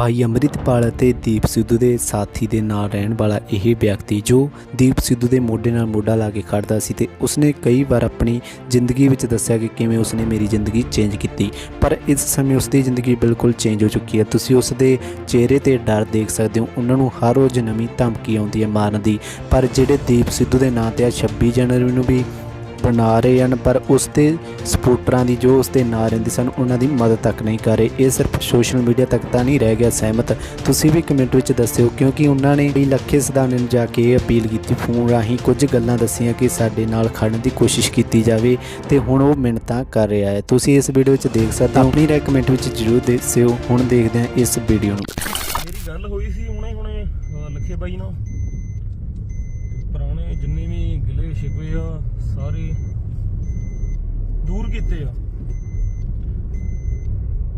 ਭਾਈ ਅੰਮ੍ਰਿਤਪਾਲ ਅਤੇ ਦੀਪ ਸਿੱਧੂ ਦੇ ਸਾਥੀ ਦੇ ਨਾਲ ਰਹਿਣ ਵਾਲਾ ਇਹ ਵਿਅਕਤੀ ਜੋ ਦੀਪ ਸਿੱਧੂ ਦੇ ਮੋਢੇ ਨਾਲ ਮੋਢਾ ਲਾ ਕੇ ਖੜਦਾ ਸੀ ਤੇ ਉਸਨੇ ਕਈ ਵਾਰ ਆਪਣੀ ਜ਼ਿੰਦਗੀ ਵਿੱਚ ਦੱਸਿਆ ਕਿ ਕਿਵੇਂ ਉਸਨੇ ਮੇਰੀ ਜ਼ਿੰਦਗੀ ਚੇਂਜ ਕੀਤੀ। ਪਰ ਇਸ ਸਮੇਂ ਉਸਦੀ ਜ਼ਿੰਦਗੀ ਬਿਲਕੁਲ ਚੇਂਜ ਹੋ ਚੁੱਕੀ ਹੈ। ਤੁਸੀਂ ਉਸਦੇ ਚਿਹਰੇ ਤੇ ਡਰ ਦੇਖ ਸਕਦੇ ਹੋ। ਉਹਨਾਂ ਨੂੰ ਹਰ ਰੋਜ਼ ਨਵੀਂ ਧਮਕੀ ਆਉਂਦੀ ਹੈ ਮਾਰਨ ਦੀ। ਪਰ ਜਿਹੜੇ ਦੀਪ ਸਿੱਧੂ ਦੇ ਨਾਂ ਤੇ ਆ 26 ਜਨਵਰੀ ਨੂੰ ਵੀ ਬਣਾ ਰਹੇ ਹਨ, ਪਰ ਉਸ ਦੇ ਸਪੋਰਟਰਾਂ ਦੀ ਜੋ ਉਸ ਦੇ ਨਾਂ ਰਹਿੰਦੇ ਸਨ, ਉਹਨਾਂ ਦੀ ਮਦਦ ਤੱਕ ਨਹੀਂ ਕਰ ਰਹੇ। ਇਹ ਸਿਰਫ ਸੋਸ਼ਲ ਮੀਡੀਆ ਤੱਕ ਤਾਂ ਨਹੀਂ ਰਹਿ ਗਿਆ, ਸਹਿਮਤ। ਤੁਸੀਂ ਵੀ ਕਮੈਂਟ ਵਿੱਚ ਦੱਸਿਓ, ਕਿਉਂਕਿ ਉਹਨਾਂ ਨੇ ਵੀ ਲੱਖੇ ਸਦਾਨੇ ਨੂੰ ਜਾ ਕੇ ਇਹ ਅਪੀਲ ਕੀਤੀ, ਫੋਨ ਰਾਹੀਂ ਕੁਝ ਗੱਲਾਂ ਦੱਸੀਆਂ ਕਿ ਸਾਡੇ ਨਾਲ ਖੜਨ ਦੀ ਕੋਸ਼ਿਸ਼ ਕੀਤੀ ਜਾਵੇ, ਤੇ ਹੁਣ ਉਹ ਮਿੰਨਤਾਂ ਕਰ ਰਿਹਾ ਹੈ। ਤੁਸੀਂ ਇਸ ਵੀਡੀਓ ਵਿੱਚ ਦੇਖ ਸਕਦੇ ਹੋ। ਆਪਣੀ ਰਾਏ ਕਮੈਂਟ ਵਿੱਚ ਜ਼ਰੂਰ ਦੱਸਿਓ। ਹੁਣ ਦੇਖਦੇ ਹਾਂ ਇਸ ਵੀਡੀਓ ਨੂੰ। ਮੇਰੀ ਗੱਲ ਹੋਈ ਸੀ ਹੁਣੇ ਹੁਣੇ ਲੱਖੇ ਬਾਈ ਨਾਲ। ਜਿੰਨੇ ਵੀ ਗਿਲੇ ਸ਼ਿਕਵੇ ਆ, ਸਾਰੇ ਦੂਰ ਕੀਤੇ ਆ।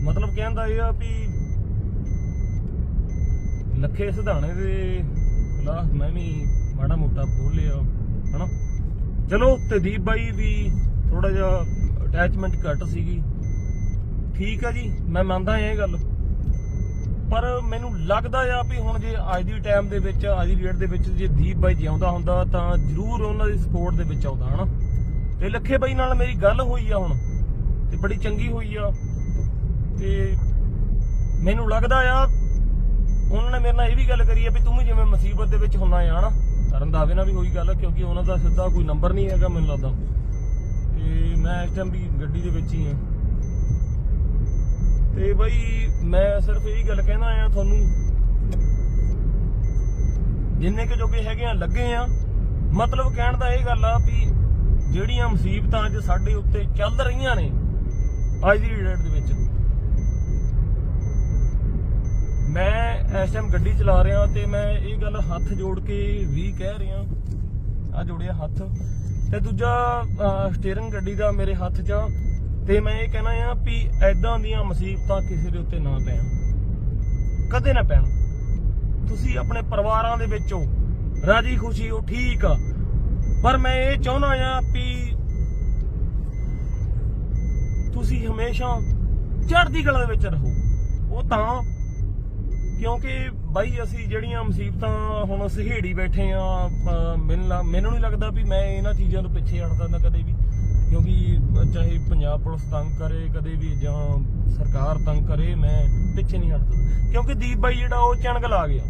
ਮਤਲਬ ਕਹਿੰਦਾ ਇਹ ਆ ਵੀ ਲੱਖੇ ਸਿਧਾਣੇ ਦੇ ਖਿਲਾਫ ਮੈਂ ਵੀ ਮਾੜਾ ਮੋਟਾ ਬੋਲਿਆ ਹਨਾ? ਚਲੋ, ਤੇ ਦੀਪ ਬਾਈ ਦੀ ਥੋੜਾ ਜਿਹਾ ਅਟੈਚਮੈਂਟ ਘੱਟ ਸੀਗੀ। ਠੀਕ ਆ ਜੀ, ਮੈਂ ਮੰਨਦਾ ਇਹ ਗੱਲ। ਪਰ ਮੈਨੂੰ ਲੱਗਦਾ ਆ ਵੀ ਹੁਣ ਜੇ ਅੱਜ ਦੀ ਟਾਈਮ ਦੇ ਵਿੱਚ, ਅੱਜ ਦੀ ਡੇਟ ਦੇ ਵਿੱਚ ਜੇ ਦੀਪ ਬਾਈ ਜਿਉਂਦਾ ਹੁੰਦਾ, ਤਾਂ ਜ਼ਰੂਰ ਉਹਨਾਂ ਦੀ ਸਪੋਰਟ ਦੇ ਵਿੱਚ ਆਉਂਦਾ, ਹਨਾ? ਤੇ ਲੱਖੇ ਬਾਈ ਨਾਲ ਮੇਰੀ ਗੱਲ ਹੋਈ ਆ ਹੁਣ, ਤੇ ਬੜੀ ਚੰਗੀ ਹੋਈ ਆ। ਤੇ ਮੈਨੂੰ ਲੱਗਦਾ ਆ, ਉਹਨਾਂ ਨੇ ਮੇਰੇ ਨਾਲ ਇਹ ਵੀ ਗੱਲ ਕਰੀ ਆ ਵੀ ਤੂੰ ਵੀ ਜਿਵੇਂ ਮੁਸੀਬਤ ਦੇ ਵਿੱਚ ਹੁੰਨਾ ਆ, ਹਨਾ? ਰੰਦਾਵੇ ਨਾਲ ਵੀ ਹੋਈ ਗੱਲ, ਕਿਉਂਕਿ ਉਹਨਾਂ ਦਾ ਸਿੱਧਾ ਕੋਈ ਨੰਬਰ ਨਹੀਂ ਹੈਗਾ ਮੈਨੂੰ ਲੱਗਦਾ। ਤੇ ਮੈਂ ਇਸ ਟਾਈਮ ਵੀ ਗੱਡੀ ਦੇ ਵਿੱਚ ਹੀ ਆ। ਤੇ ਬਈ ਮੈਂ ਸਿਰਫ ਇਹੀ ਗੱਲ ਕਹਿਣਾ ਆ ਤੁਹਾਨੂੰ। ਜਿੰਨੇ ਕਿ ਜੋਗੇ ਹੈਗੇ ਆ, ਲੱਗੇ ਆ। ਮਤਲਬ ਕਹਿਣ ਦਾ ਇਹ ਗੱਲ ਆ ਵੀ ਜਿਹੜੀਆਂ ਮੁਸੀਬਤਾਂ ਅੱਜ ਸਾਡੇ ਉੱਤੇ ਚੱਲ ਰਹੀਆਂ ਨੇ, ਅੱਜ ਦੀ ਡੇਟ ਦੇ ਵਿੱਚ। ਮੈਂ ਇਸ ਟਾਈਮ ਗੱਡੀ ਚਲਾ ਰਿਹਾ ਤੇ ਮੈਂ ਇਹ ਗੱਲ ਹੱਥ ਜੋੜ ਕੇ ਵੀ ਕਹਿ ਰਿਹਾ। ਆ ਜੋੜਿਆ ਹੱਥ। ਤੇ ਦੂਜਾ ਸਟੀਅਰਿੰਗ ਗੱਡੀ ਦਾ ਮੇਰੇ ਹੱਥ 'ਚ ਤੇ ਮੈਂ ਇਹ ਕਹਿਣਾ ਆ ਵੀ ਐਦਾਂ ਦੀਆਂ ਮੁਸੀਬਤਾਂ ਕਿਸੇ ਦੇ ਉੱਤੇ ਨਾ ਪੈਣ। ਕਦੇ ਨਾ ਪੈਣ। ਤੁਸੀਂ ਆਪਣੇ ਪਰਿਵਾਰਾਂ ਦੇ ਵਿੱਚੋਂ ਰਾਜੀ ਖੁਸ਼ੀ ਹੋ, ਠੀਕ ਆ। ਪਰ ਮੈਂ ਇਹ ਚਾਹੁੰਦਾ ਆ ਵੀ ਤੁਸੀਂ ਹਮੇਸ਼ਾ ਚੜ੍ਹਦੀ ਕਲਾ ਦੇ ਵਿੱਚ ਰਹੋ। ਉਹ ਤਾਂ ਕਿਉਂਕਿ ਬਾਈ ਅਸੀਂ ਜਿਹੜੀਆਂ ਮੁਸੀਬਤਾਂ ਹੁਣ ਸਹੇੜੀ ਬੈਠੇ ਆ ਮੈਨੂੰ ਮੈਨੂੰ ਨਹੀਂ ਲੱਗਦਾ ਵੀ ਮੈਂ ਇਹਨਾਂ ਚੀਜ਼ਾਂ ਤੋਂ ਪਿੱਛੇ ਹਟ ਸਕਦਾ ਕਦੇ ਵੀ। ਕਿਉਂਕਿ ਚਾਹੇ ਪੰਜਾਬ ਪੁਲਿਸ ਤੰਗ ਕਰੇ, ਕਦੇ ਵੀ ਜਾਂ ਸਰਕਾਰ ਤੰਗ ਕਰੇ, ਮੈਂ ਪਿੱਛੇ ਨਹੀਂ ਹਟ ਸਕਦਾ ਕਿਉਂਕਿ ਦੀਪ ਬਾਈ ਜਿਹੜਾ ਉਹ ਚਣਗਲ ਲਾ ਗਿਆ।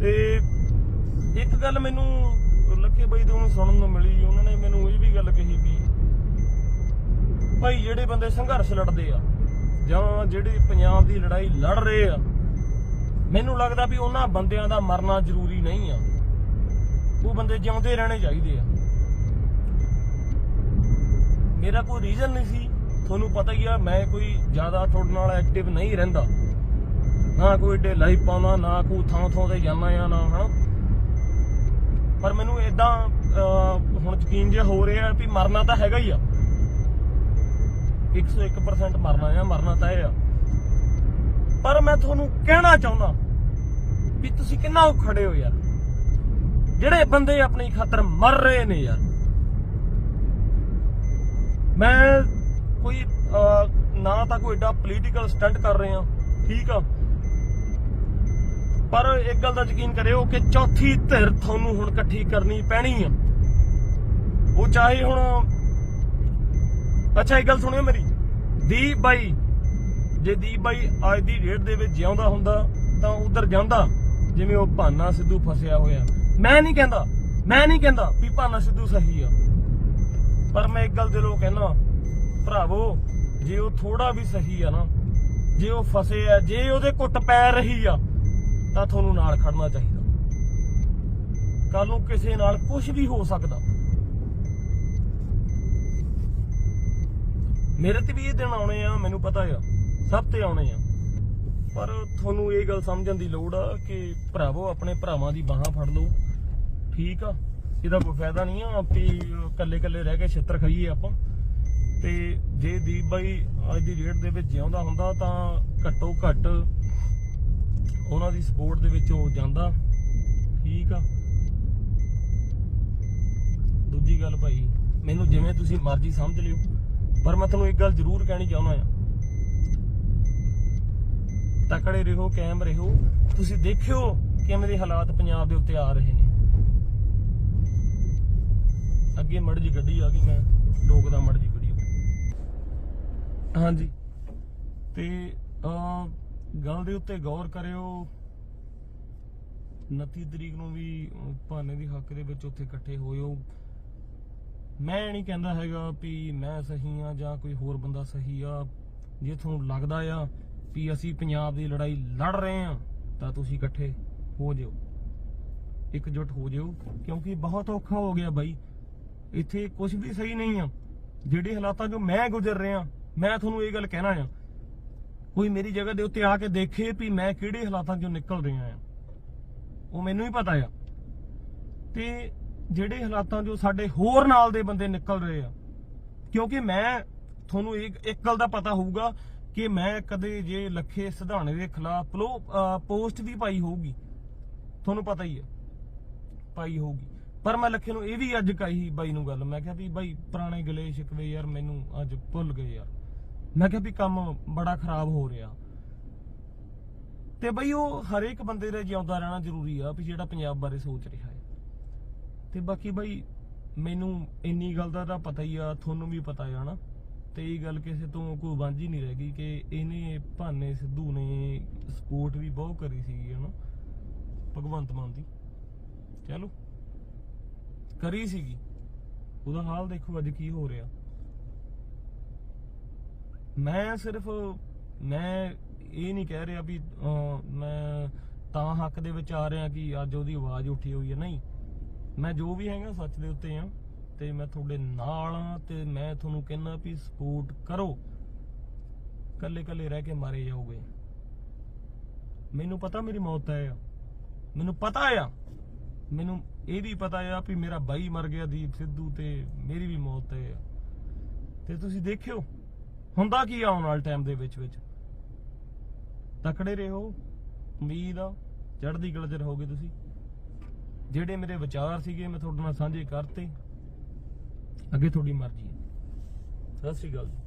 ਤੇ ਇੱਕ ਗੱਲ ਮੈਨੂੰ ਲੱਖੇ ਬਾਈ ਤੋਂ ਸੁਣਨ ਨੂੰ ਮਿਲੀ, ਉਹਨਾਂ ਨੇ ਮੈਨੂੰ ਇਹ ਵੀ ਗੱਲ ਕਹੀ ਵੀ ਭਾਈ ਜਿਹੜੇ ਬੰਦੇ ਸੰਘਰਸ਼ ਲੜਦੇ ਆ, ਜਾਂ ਜਿਹੜੇ ਪੰਜਾਬ ਦੀ ਲੜਾਈ ਲੜ ਰਹੇ ਆ, ਮੈਨੂੰ ਲੱਗਦਾ ਵੀ ਉਹਨਾਂ ਬੰਦਿਆਂ ਦਾ ਮਰਨਾ ਜ਼ਰੂਰੀ ਨਹੀਂ ਆ। ਉਹ ਬੰਦੇ ਜਿਉਂਦੇ ਰਹਿਣੇ ਚਾਹੀਦੇ ਆ। ਮੇਰਾ ਕੋਈ ਰੀਜ਼ਨ ਨਹੀਂ ਸੀ। ਤੁਹਾਨੂੰ ਪਤਾ ਹੀ ਆ, ਮੈਂ ਕੋਈ ਜ਼ਿਆਦਾ ਤੁਹਾਡੇ ਨਾਲ ਐਕਟਿਵ ਨਹੀਂ ਰਹਿੰਦਾ। ਨਾ ਕੋਈ ਡੇ ਲਾਈਵ ਪਾਉਣਾ, ਨਾ ਕੋਈ ਥਾਂ ਥਾਂ ਤੇ ਜਾਣਾ ਆ ਨਾ, ਹਨਾ? ਪਰ ਮੈਨੂੰ ਇਦਾਂ ਹੁਣ ਯਕੀਨ ਜਿਹਾ ਹੋ ਰਿਹਾ ਵੀ ਮਰਨਾ ਤਾਂ ਹੈਗਾ ਹੀ ਆ। 101% ਮਰਨਾ ਆ, ਮਰਨਾ ਤਾਂ ਇਹ ਆ। ਪਰ ਮੈਂ ਤੁਹਾਨੂੰ ਕਹਿਣਾ ਚਾਹੁੰਦਾ ਵੀ ਤੁਸੀਂ ਕਿੰਨਾ ਕੁ ਖੜੇ ਹੋ ਯਾਰ। ਜਿਹੜੇ ਬੰਦੇ ਆਪਣੀ ਖਾਤਰ ਮਰ ਰਹੇ ਨੇ ਯਾਰ ਮੈਂ ਕੋਈ ਨਾ ਤਾਂ ਕੋਈ ਏਡਾ ਪੋਲੀਟੀਕਲ ਸਟੰਟ ਕਰ ਰਹੇ ਆ ਠੀਕ ਆ। ਪਰ ਇੱਕ ਗੱਲ ਦਾ ਯਕੀਨ ਕਰਿਓ ਕਿ ਚੌਥੀ ਧਿਰ ਤੁਹਾਨੂੰ ਹੁਣ ਇਕੱਠੀ ਕਰਨੀ ਪੈਣੀ ਆ। ਉਹ ਚਾਹੇ ਹੁਣ, ਅੱਛਾ, ਇੱਕ ਗੱਲ ਸੁਣਿਓ ਮੇਰੀ। ਦੀਪ ਬਾਈ, ਜੇ ਦੀਪ ਬਾਈ ਅੱਜ ਦੀ ਡੇਟ ਦੇ ਵਿੱਚ ਜਿਉਂਦਾ ਹੁੰਦਾ, ਤਾਂ ਉਧਰ ਜਾਂਦਾ, ਜਿਵੇਂ ਉਹ ਭਾਨਾ ਸਿੱਧੂ ਫਸਿਆ ਹੋਇਆ। ਮੈਂ ਨਹੀਂ ਕਹਿੰਦਾ, ਮੈਂ ਨਹੀਂ ਕਹਿੰਦਾ ਵੀ ਭਾਨਾ ਸਿੱਧੂ ਸਹੀ ਆ। ਪਰ ਮੈਂ ਇੱਕ ਗੱਲ ਦਿਲੋਂ ਕਹਿਣਾ ਭਰਾਵੋ, ਜੇ ਉਹ ਥੋੜਾ ਵੀ ਸਹੀ ਆ ਨਾ, ਜੇ ਉਹ ਫਸੇ ਆ, ਜੇ ਉਹਦੇ ਕੁੱਟ ਪੈ ਰਹੀ ਆ, ਤਾਂ ਤੁਹਾਨੂੰ ਨਾਲ ਖੜਨਾ ਚਾਹੀਦਾ। ਕੱਲ ਨੂੰ ਕਿਸੇ ਨਾਲ ਕੁਝ ਵੀ ਹੋ ਸਕਦਾ। ਮੇਰੇ ਤੇ ਵੀ ਇਹ ਦਿਨ ਆਉਣੇ ਆ, ਮੈਨੂੰ ਪਤਾ ਆ, ਸਭ ਤੇ ਆਉਣੇ ਆ। ਪਰ ਤੁਹਾਨੂੰ ਇਹ ਗੱਲ ਸਮਝਣ ਦੀ ਲੋੜ ਆ ਕਿ ਭਰਾਵੋ, ਆਪਣੇ ਭਰਾਵਾਂ ਦੀ ਬਾਹਾਂ ਫੜ ਲਓ। ਠੀਕ ਆ? ਇਹਦਾ ਕੋਈ ਫਾਇਦਾ ਨਹੀਂ ਆ ਵੀ ਇਕੱਲੇ ਇਕੱਲੇ ਰਹਿ ਕੇ ਛਿੱਤਰ ਖਾਈਏ ਆਪਾਂ। ਤੇ ਜੇ ਦੀਪ ਬਾਈ ਅੱਜ ਦੀ ਡੇਟ ਦੇ ਵਿੱਚ ਜਿਉਂਦਾ ਹੁੰਦਾ, ਤਾਂ ਘੱਟੋ ਘੱਟ ਉਹਨਾਂ ਦੀ ਸਪੋਰਟ ਦੇ ਵਿੱਚ ਉਹ ਜਾਂਦਾ। ਠੀਕ ਆ? ਦੂਜੀ ਗੱਲ ਭਾਈ, ਮੈਨੂੰ ਜਿਵੇਂ ਤੁਸੀਂ ਮਰਜ਼ੀ ਸਮਝ ਲਿਓ, ਪਰ ਮੈਂ ਤੁਹਾਨੂੰ ਇੱਕ ਗੱਲ ਜ਼ਰੂਰ ਕਹਿਣੀ ਚਾਹੁੰਦਾ ਆ ਤਕੜੇ ਰਹੋ, ਕਾਇਮ ਰਹੋ। ਤੁਸੀਂ ਦੇਖਿਓ ਕਿਵੇਂ ਦੇ ਹਾਲਾਤ ਪੰਜਾਬ ਦੇ ਉੱਤੇ ਆ ਰਹੇ ਨੇ। ਅੱਗੇ ਮੜ ਜੀ ਗੱਡੀ ਆ ਗਈ ਮੈਂ ਰੋਕਦਾ ਮੜ ਜੀ ਗੱਡੀ ਹਾਂਜੀ। ਤੇ ਅਹ, ਗੱਲ ਦੇ ਉੱਤੇ ਗੌਰ ਕਰਿਓ 29 ਤਰੀਕ ਨੂੰ ਵੀ ਭਾਨੇ ਦੀ ਹੱਕ ਦੇ ਵਿੱਚ ਉੱਥੇ ਇਕੱਠੇ ਹੋਇਓ। ਮੈਂ ਨਹੀਂ ਕਹਿੰਦਾ ਹੈਗਾ ਵੀ ਮੈਂ ਸਹੀ ਆ ਜਾਂ ਕੋਈ ਹੋਰ ਬੰਦਾ ਸਹੀ ਆ। ਜੇ ਤੁਹਾਨੂੰ ਲੱਗਦਾ ਆ ਵੀ ਅਸੀਂ ਪੰਜਾਬ ਦੀ ਲੜਾਈ ਲੜ ਰਹੇ ਆ ਤਾਂ ਤੁਸੀਂ ਇਕੱਠੇ ਹੋ ਜਿਓ। ਇਕਜੁੱਟ ਹੋ ਜਿਓ ਕਿਉਂਕਿ ਬਹੁਤ ਔਖਾ ਹੋ ਗਿਆ ਬਾਈ। ਇੱਥੇ ਕੁਝ ਵੀ ਸਹੀ ਨਹੀਂ ਆ। ਜਿਹੜੇ ਹਾਲਾਤਾਂ ਜੋ ਮੈਂ ਗੁਜ਼ਰ ਰਿਹਾ, ਮੈਂ ਤੁਹਾਨੂੰ ਇਹ ਗੱਲ ਕਹਿਣਾ ਆ। ਕੋਈ ਮੇਰੀ ਜਗ੍ਹਾ ਦੇ ਉੱਤੇ ਆ ਕੇ ਦੇਖੇ ਵੀ ਮੈਂ ਕਿਹੜੇ ਹਾਲਾਤਾਂ ਚੋਂ ਨਿਕਲ ਰਿਹਾ ਆ। ਉਹ ਮੈਨੂੰ ਹੀ ਪਤਾ ਆ। ਤੇ ਜਿਹੜੇ ਹਾਲਾਤਾਂ ਚੋਂ ਸਾਡੇ ਹੋਰ ਨਾਲ ਦੇ ਬੰਦੇ ਨਿਕਲ ਰਹੇ ਆ, ਕਿਉਂਕਿ ਮੈਂ ਤੁਹਾਨੂੰ ਇੱਕ ਇੱਕ ਗੱਲ ਦਾ ਪਤਾ ਹੋਊਗਾ ਕਿ ਮੈਂ ਕਦੇ ਜੇ ਲੱਖੇ ਸਿਧਾਣੇ ਦੇ ਖਿਲਾਫ ਪੋਸਟ ਵੀ ਪਾਈ ਹੋਊਗੀ। ਤੁਹਾਨੂੰ ਪਤਾ ਹੀ ਹੈ ਪਾਈ ਹੋਊਗੀ। ਪਰ ਮੈਂ ਲੱਖੇ ਨੂੰ ਇਹ ਵੀ ਅੱਜ ਕਹੀ ਬਾਈ ਨੂੰ ਗੱਲ, ਮੈਂ ਕਿਹਾ ਵੀ ਬਾਈ ਪੁਰਾਣੇ ਗਲੇ ਸ਼ਿਕਵੇ ਯਾਰ ਮੈਨੂੰ ਅੱਜ ਭੁੱਲ ਗਏ ਯਾਰ। ਮੈਂ ਕਿਹਾ ਵੀ ਕੰਮ ਬੜਾ ਖਰਾਬ ਹੋ ਰਿਹਾ। ਤੇ ਬਈ ਉਹ ਹਰੇਕ ਬੰਦੇ ਦਾ ਜਿਉਂਦਾ ਰਹਿਣਾ ਜ਼ਰੂਰੀ ਆ ਵੀ ਜਿਹੜਾ ਪੰਜਾਬ ਬਾਰੇ ਸੋਚ ਰਿਹਾ ਹੈ। ਤੇ ਬਾਕੀ ਬਈ ਮੈਨੂੰ ਇੰਨੀ ਗੱਲ ਦਾ ਤਾਂ ਪਤਾ ਹੀ ਆ, ਤੁਹਾਨੂੰ ਵੀ ਪਤਾ ਆ ਨਾ। ਤੇ ਇਹ ਗੱਲ ਕਿਸੇ ਤੋਂ ਕੋਈ ਵਾਂਝੀ ਨਹੀਂ ਰਹਿ ਗਈ ਕਿ ਇਹਨੇ ਭਾਨੇ ਸਿੱਧੂ ਨੇ ਸਪੋਰਟ ਵੀ ਬਹੁਤ ਕਰੀ ਸੀ ਹਨਾ ਭਗਵੰਤ ਮਾਨ ਦੀ। ਚਲੋ। ਕਰੀ ਸੀਗੀ। ਉਹਦਾ ਹਾਲ ਦੇਖੋ ਅੱਜ ਕੀ ਹੋ ਰਿਹਾ। ਮੈਂ ਸਿਰਫ, ਮੈਂ ਇਹ ਨਹੀਂ ਕਹਿ ਰਿਹਾ ਵੀ ਮੈਂ ਤਾਂ ਹੱਕ ਦੇ ਵਿੱਚ ਆ ਰਿਹਾ ਕਿ ਅੱਜ ਉਹਦੀ ਆਵਾਜ਼ ਉੱਠੀ ਹੋਈ ਹੈ। ਨਹੀਂ। ਮੈਂ ਜੋ ਵੀ ਹੈਗਾ ਸੱਚ ਦੇ ਉੱਤੇ ਆ ਤੇ ਮੈਂ ਤੁਹਾਡੇ ਨਾਲ ਆ ਤੇ ਮੈਂ ਤੁਹਾਨੂੰ ਕਹਿੰਦਾ ਵੀ ਸਪੋਰਟ ਕਰੋ। ਕੱਲੇ ਕੱਲੇ ਰਹਿ ਕੇ ਮਾਰੇ ਜਾਓਗੇ। ਮੈਨੂੰ ਪਤਾ ਮੇਰੀ ਮੌਤ ਹੈ ਮੈਨੂੰ ਪਤਾ ਆ ਮੈਨੂੰ ਇਹ ਵੀ ਪਤਾ ਆ ਵੀ ਮੇਰਾ ਬਾਈ ਮਰ ਗਿਆ ਦੀਪ ਸਿੱਧੂ ਤੇ ਮੇਰੀ ਵੀ ਮੌਤ ਹੈ ਆ। ਤੇ ਤੁਸੀਂ ਦੇਖਿਓ, ਹੁੰਦਾ ਕੀ ਆ ਆਉਣ ਵਾਲੇ ਟਾਈਮ ਦੇ ਵਿੱਚ ਵਿੱਚ। ਤਕੜੇ ਰਹੋ, ਉਮੀਦ ਆ, ਚੜ੍ਹਦੀ ਕਲਾ 'ਚ ਰਹੋਗੇ ਤੁਸੀਂ। ਜਿਹੜੇ ਮੇਰੇ ਵਿਚਾਰ ਸੀਗੇ ਮੈਂ ਤੁਹਾਡੇ ਨਾਲ ਸਾਂਝੇ ਕਰਤੇ, ਅੱਗੇ ਤੁਹਾਡੀ ਮਰਜ਼ੀ ਹੈ। ਸਤਿ ਸ਼੍ਰੀ ਅਕਾਲ ਜੀ।